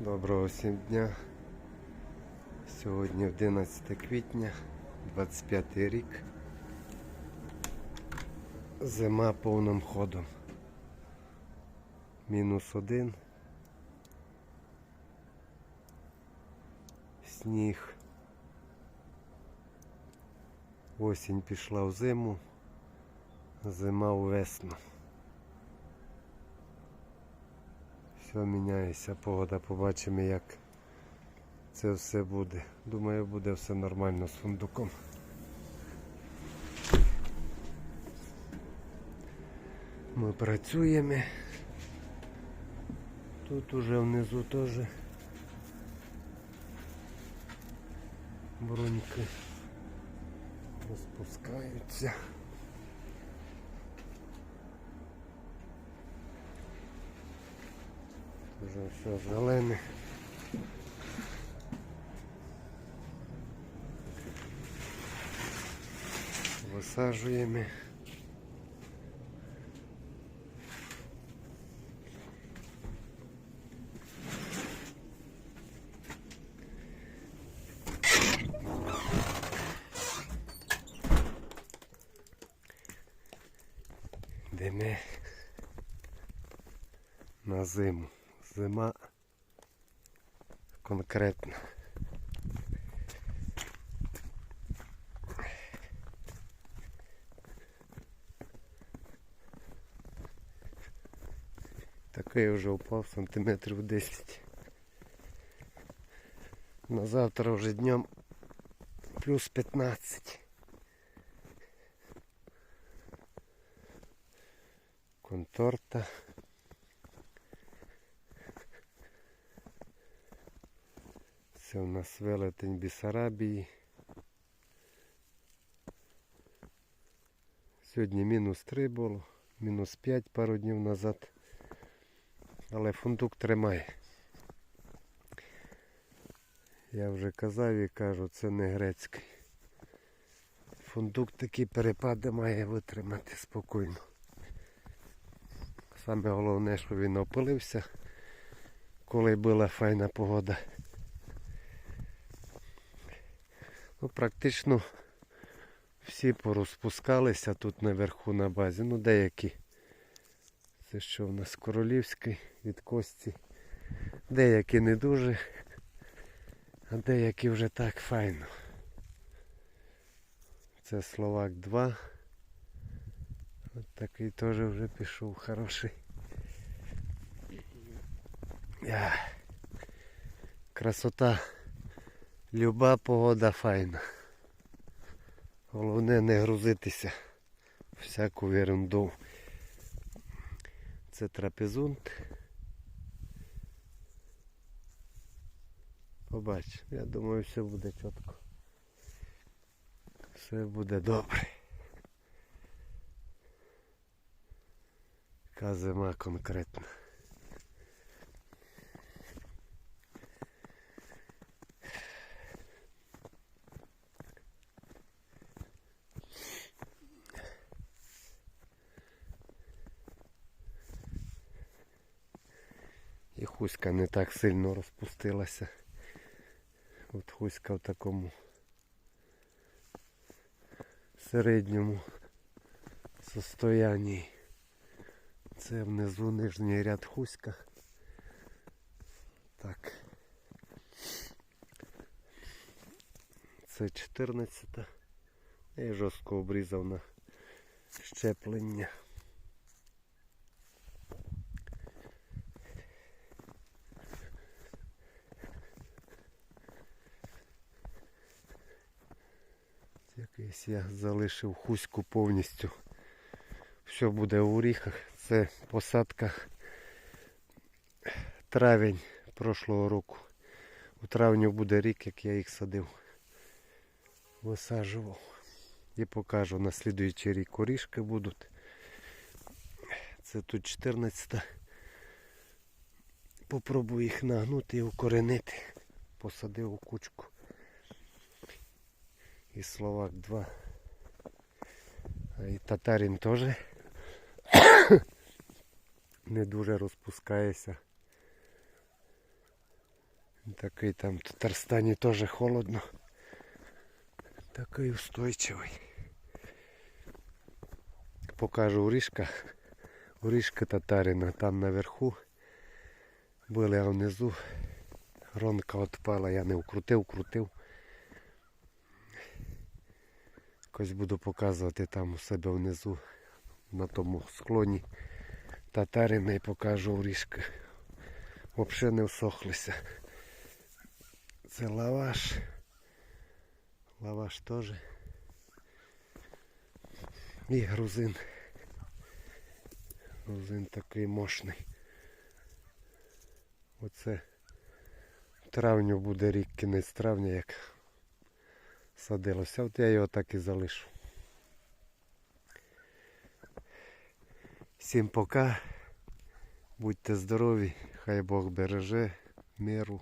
Доброго всім дня. Сьогодні 11 квітня, 25 рік. Зима повним ходом. Мінус один. Сніг. Осінь пішла в зиму, зима у весну. Все міняється, погода, побачимо як це все буде. Думаю, буде все нормально з фундуком. Ми працюємо. Тут уже внизу теж бруньки розпускаються. Вже все зелене. Висаджуємо. Йдемо на зиму. Зима конкретна. Такий вже упав сантиметрів 10. На завтра вже днем плюс 15. Конторта. Це у нас велетень Бісарабії. Сьогодні мінус 3 було, мінус 5 пару днів назад. Але фундук тримає. Я вже казав і кажу, це не грецький. Фундук такі перепади має витримати спокійно. Саме головне, що він опилився, коли була файна погода. Ну, практично всі порозпускалися тут наверху на базі. Ну деякі. Це що в нас королівський від кості. Деякі не дуже, а деякі вже так файно. Це Словак 2. От такий теж вже пішов хороший. Красота. Люба погода файна. Головне не грузитися всяку ерунду. Це трапезунт. Побач, я думаю, все буде чітко. Все буде добре. Яка зима конкретна. Хуська не так сильно розпустилася. От хуська в такому середньому состоянні. Це внизу нижній ряд хуська. Так. Це 14 -та. Я жорстко обрізав на щеплення. Якийсь я залишив хуську повністю. Все буде в оріхах. Це посадка травень прошлого року. У травні буде рік, як я їх садив. Висаджував. І покажу на слідуючий рік орішки будуть. Це тут 14. Попробую їх нагнути і укоренити. Посадив у кучку. І Словак 2. А і татарин теж не дуже розпускається. Такий там в Татарстані теж холодно. Такий устойчивий. Покажу урішка. Урішка татарина там наверху. Були, а внизу гронка отпала, я не вкрутив, крутив. Якось буду показувати там у себе внизу на тому склоні татарина і покажу урішки. Взагалі не всохлися. Це лаваш. Лаваш теж. І грузин. Грузин такий мощний. Оце в травню буде рік, кінець травня, як садилося. От я його так і залишу. Всім пока. Будьте здорові, хай Бог береже, миру.